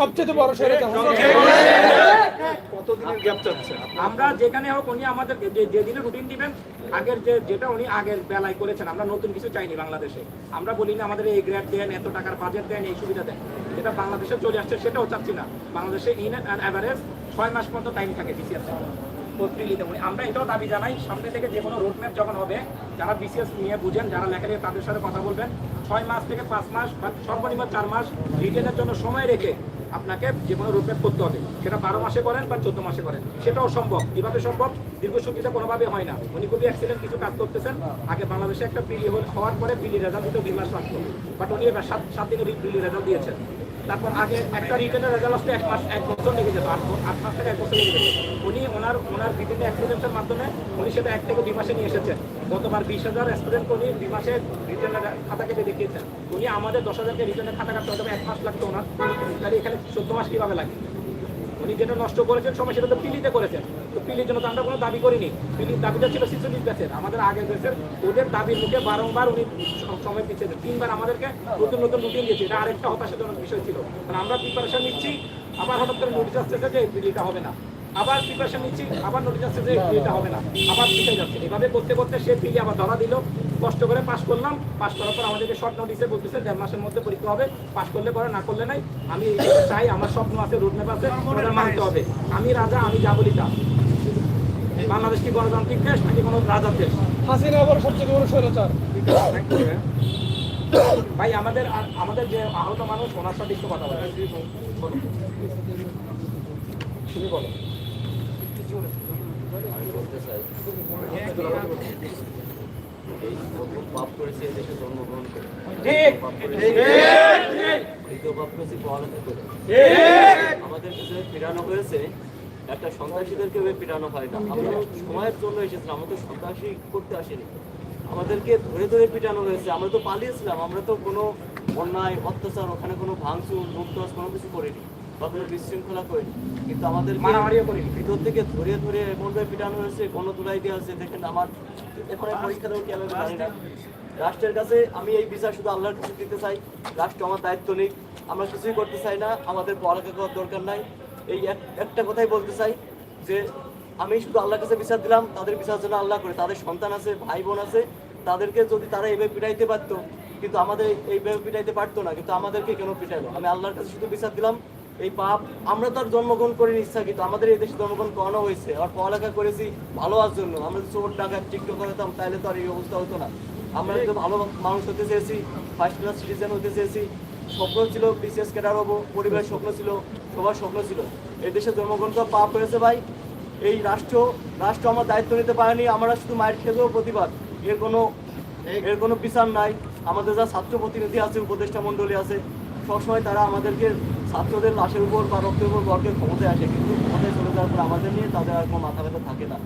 সবচেয়ে বড় আমরা যেখানে হোক উনি আমাদেরকে যে যেদিনে রুটিন দিবেন আগের যে যেটা উনি আগের বেলায় করেছেন আমরা নতুন কিছু চাইনি বাংলাদেশে। আমরা বলি না আমাদের এই গ্রেড দেন এত টাকার বাজেট দেন এই সুবিধা দেন। যেটা বাংলাদেশে চলে আসছে সেটাও চাচ্ছি না। বাংলাদেশে ইন অ্যান্ড অ্যাভারেজ ছয় মাস মতো টাইম থাকে বিসিএস আমরা এটাও দাবি জানাই সামনে থেকে যে কোনো রোডম্যাপ যখন হবে যারা বিসিএস নিয়ে বুঝেন যারা লেখালেখি তাদের সাথে কথা বলবেন। ছয় মাস থেকে পাঁচ মাস সর্বনিম্ন চার মাস রিটেনের জন্য সময় রেখে আপনাকে যে কোনো রোডম্যাপ করতে হবে। সেটা বারো মাসে করেন বা চোদ্দ মাসে করেন। সেটাও সম্ভব। কীভাবে সম্ভব? দীর্ঘসূত্রিতা কোনোভাবে হয় না। উনি খুবই অ্যাক্সিডেন্ট কিছু কাজ করতেছেন। আগে বাংলাদেশে একটা প্রিলি হওয়ার পরে প্রিলি রেজাল্ট দিতে দুই মাস লাগতো। বাট উনি এবার সাত সাত দিনে প্রিলি রেজাল্ট দিয়েছেন। তারপর আগে একটা রিটার্নের রেজাল্ট আসতে এক মাস এক বছর লেগে যেত। আট আট মাস থেকে এক বছর লেগে যেত। উনি ওনার ওনার বিভিন্ন এক্সপিরিয়েন্সের মাধ্যমে উনি সেটা এক থেকে দুই মাসে নিয়ে এসেছেন। গতবার বিশ হাজার স্টুডেন্ট উনি দুই মাসে রিটার্নের খাতা কেটে দেখিয়েছেন, উনি আমাদের দশ হাজারকে রিটার্নের খাতা কাটতে হতে এক মাস লাগতো ওনার। তাহলে এখানে চোদ্দ মাস কীভাবে লাগে? উনি যেটা নষ্ট করেছেন, সময় সেটা তো পিলিতে করেছেন। তো পিলির জন্য তো আমরা কোনো দাবি করিনি। পিলির দাবিটা ছিল শিশু ব্যাচের, আমাদের আগের ব্যাচের। ওদের দাবির মুখে বারংবার উনি সময় পিছিয়ে তিনবার আমাদেরকে নতুন নতুন রুটিন দিয়েছে। এটা আরেকটা হতাশাজনক বিষয় ছিল। কারণ আমরা প্রিপারেশন নিচ্ছি, আবার হঠাৎ করে নোটিশ আসতেছে যে পিলিটা হবে না। আবার প্রিপারেশন নিচ্ছি আবার নোটিশ আসছে যে এটা হবে না। আবার পিছিয়ে যাচ্ছে। এভাবে করতে করতে সে ফিরে আবার ধরা দিল। কষ্ট করে পাশ করলাম। পাশ করার পর আমাদেরকে শর্ট নোটিসে বলতেছে দেড় মাসের মধ্যে পরীক্ষা হবে। পাশ করলে পরে না করলে নাই। আমি চাই আমার স্বপ্ন আছে রুটম্যাপ আছে মানতে হবে। আমি রাজা আমি যা বলি তা। বাংলাদেশ কি গণতান্ত্রিক দেশ নাকি কোনো রাজার দেশ? হাসিনা বড় সবচেয়ে বড় স্বৈরাচার। ভাই আমাদের আমাদের যে আহত মানুষ ওনার সাথে একটু কথা বলো। তুমি বলো। এই প্রথম পাপ করেছি এই দেশে জন্মগ্রহণ করে পাপ করেছি পড়ালেখা করে। আমাদের কাছে ফেরানো হয়েছে একটা সন্ত্রাসীদেরকে ফেরানো হয় না। আমরা সময়ের জন্য এসেছিলাম আমরা তো সন্ত্রাসী করতে আসিনি। আমাদেরকে ধরে ধরে পিটানো হয়েছে আমরা তো পালিয়েছিলাম আমরা তো কোনো অন্যায় অত্যাচার ওখানে কোনো ভাঙচুর লুটতরাজ কোনো কিছু করিনি। বা বিশৃঙ্খলা করিনি কিন্তু আমাদের ভিতর থেকে ধরে ধরে এমনভাবে পিটানো হয়েছে গণ দেওয়া হয়েছে। দেখেন আমার এখন পরীক্ষা দেবো কি আমি রাষ্ট্রের কাছে আমি এই বিচার শুধু আল্লাহর কাছে দিতে চাই। রাষ্ট্র আমার দায়িত্ব নিক আমরা কিছুই করতে চাই না। আমাদের পড়ালেখা করার দরকার নাই। এই একটা কথাই বলতে চাই যে আমি শুধু আল্লাহর কাছে বিচার দিলাম তাদের বিচার জন্য আল্লাহ করে। তাদের সন্তান আছে ভাই বোন আছে তাদেরকে যদি তারা এইভাবে পিটাইতে পারতো কিন্তু আমাদের এইভাবে পিটাইতে পারতো না কিন্তু আমাদেরকে কেন পিটাইলো? আমি আল্লাহর কাছে শুধু বিচার দিলাম এই পাপ আমরা তো আর জন্মগ্রহণ করিনি ইচ্ছা কিন্তু আমাদের এই দেশে জন্মগ্রহণ করানো হয়েছে আর পড়ালেখা করেছি ভালো হওয়ার জন্য। আমরা চোর, ডাকাত, টিকটক করতাম তাহলে তো আর এই অবস্থা হতো না। আমরা তো ভালো মানুষ হতে চেয়েছি ফার্স্ট ক্লাস সিটিজেন হতে চেয়েছি। স্বপ্ন ছিল বিসিএস ক্যাডার হব, পরিবারের স্বপ্ন ছিল, সবার স্বপ্ন ছিল। এই দেশে জন্মগ্রহণ করা পাপ হয়েছে ভাই। এই রাষ্ট্র রাষ্ট্র আমার দায়িত্ব নিতে পারেনি, আমরা শুধু মায়ের খেতেও প্রতিবাদ। এর কোনো এর কোনো বিচার নাই। আমাদের যা ছাত্র প্রতিনিধি আছে, উপদেষ্টা মণ্ডলী আছে, সবসময় তারা আমাদেরকে ছাত্রদের লাশের উপর বা রক্তের উপর গর্বের ক্ষমতায় আসে কিন্তু ক্ষমতায় চলে যাওয়ার পর আমাদের নিয়ে তাদের আর কোনো মাথা ব্যথা থাকে না।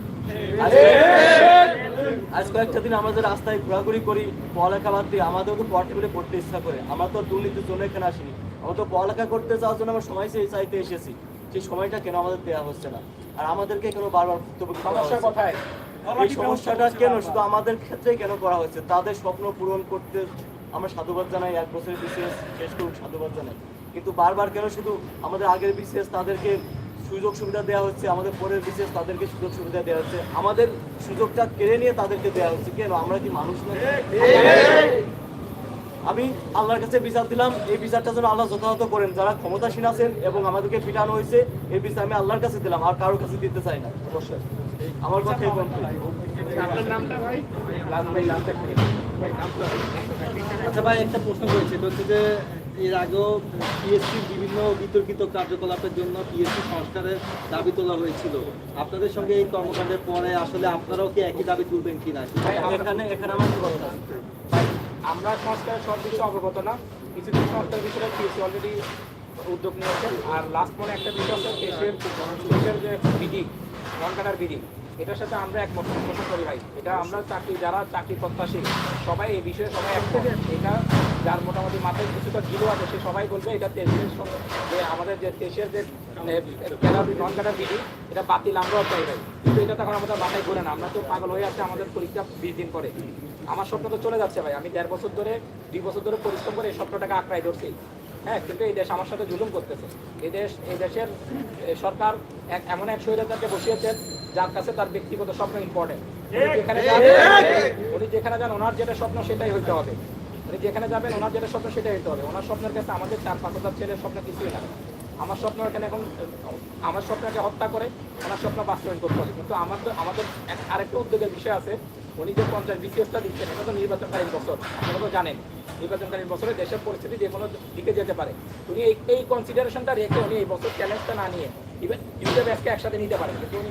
আজ কয়েকটা দিন আমরা যে রাস্তায় ঘোরাঘুরি করি পড়ালেখা বাদ দিয়ে আমাদেরও তো পড়া টেবিলে পড়তে ইচ্ছা করে। আমরা তো দুর্নীতির জন্য এখানে আসিনি। আমরা তো পড়ালেখা করতে যাওয়ার জন্য আমরা সময় চেয়ে চাইতে এসেছি। সেই সময়টা কেন আমাদের দেওয়া হচ্ছে না? আর আমাদেরকে কেন বারবার ভুক্তভোগী সমস্যা কোথায়? এই সমস্যাটা কেন? শুধু আমাদের ক্ষেত্রে কেন করা হচ্ছে? তাদের স্বপ্ন পূরণ করতে আমরা সাধুবাদ জানাই এক বছরের বিসিএস শেষ করুক সাধুবাদ জানাই। কিন্তু বারবার কেন শুধু আমাদের আগের বিশেষ তাদেরকে সুযোগ সুবিধা দেওয়া হচ্ছে আমাদের পরের বিশেষ তাদেরকে সুযোগ সুবিধা দেওয়া হচ্ছে আমাদের সুযোগটা কেড়ে নিয়ে তাদেরকে দেওয়া হচ্ছে কেন? আমরা কি মানুষ না আমি আল্লাহর কাছে বিচার দিলাম এই বিচারটা যেন আল্লাহ যথাযথ করেন। যারা ক্ষমতাসীন আছেন এবং আমাদেরকে পিটানো হয়েছে এই বিচার আমি আল্লাহর কাছে দিলাম আর কারোর কাছে দিতে চাই না। অবশ্যই। আমার দেখতে আচ্ছা ভাই একটা প্রশ্ন করেছি এটা হচ্ছে যে এর আগেও পিএসসি বিভিন্ন বিতর্কিত কার্যকলাপের জন্য পিএসসি সংস্কারের দাবি তোলা হয়েছিল। আপনাদের সঙ্গে এই কর্মকাণ্ডের পরে আসলে আপনারাও কি একই দাবি তুলবেন কিনা? এখানে এখানে আমার কথা আমরা সংস্কারের সব বিষয়ে অবগত না। কিছু কিছু সংস্কার বিষয়ে পিএসসি অলরেডি উদ্যোগ নিয়েছেন আর লাস্ট মনে একটা বিষয় আছে দেশের দেশের যে বিধি নন কাটার বিধি এটার সাথে আমরা একমত পোষণ করি ভাই। এটা আমরা চাকরি যারা চাকরি প্রত্যাশী সবাই এই বিষয়ে সবাই একমত। এটা যার মোটামুটি মাথায় কিছুটা গিলো আছে সে সবাই বলবে এটা দেশের সঙ্গে যে আমাদের যে দেশের যে নন কাটার বিধি এটা বাতিল আমরাও চাই ভাই। কিন্তু এটা তখন আমাদের মাথায় ঘুরে না আমরা তো পাগল হয়ে আছে আমাদের পরীক্ষা বিশ দিন পরে। আমার স্বপ্ন তো চলে যাচ্ছে ভাই আমি দেড় বছর ধরে দুই বছর ধরে পরিশ্রম করে এই স্বপ্নটাকে আঁকড়াই ধরছি। হ্যাঁ কিন্তু এই দেশ আমার সাথে জুলুম করতেছে। এই দেশ এই দেশের সরকার এক এমন এক স্বৈরাচারকে বসিয়েছেন যার কাছে তার ব্যক্তিগত স্বপ্ন ইম্পর্টেন্ট উনি যেখানে যান ওনার যেটা স্বপ্ন সেটাই হইতে হবে। উনি যেখানে যাবেন, ওনার যেটা স্বপ্ন সেটাই হইতে হবে। ওনার স্বপ্নের কাছে আমাদের চার পাঁচ হাজার ছেলের স্বপ্ন কিছুই না আমার স্বপ্ন এখানে এখন, আমার স্বপ্নকে হত্যা করে ওনার স্বপ্ন বাস্তবায়ন করতে হবে। কিন্তু আমাদের আমাদের আরেকটা উদ্যোগের বিষয় আছে, উনি যে পঞ্চায়েত বিসিএসটা দিচ্ছেন, এটা তো নির্বাচনকালীন বছর, আপনারা তো জানেন। নির্বাচনকালীন বছরে দেশের পরিস্থিতি যে কোনো দিকে যেতে পারে। উনি এই এই কনসিডারেশনটা রেখে উনি এই বছর চ্যালেঞ্জটা না নিয়ে ইভেন ইউটিউব একসাথে নিতে পারেন, কিন্তু উনি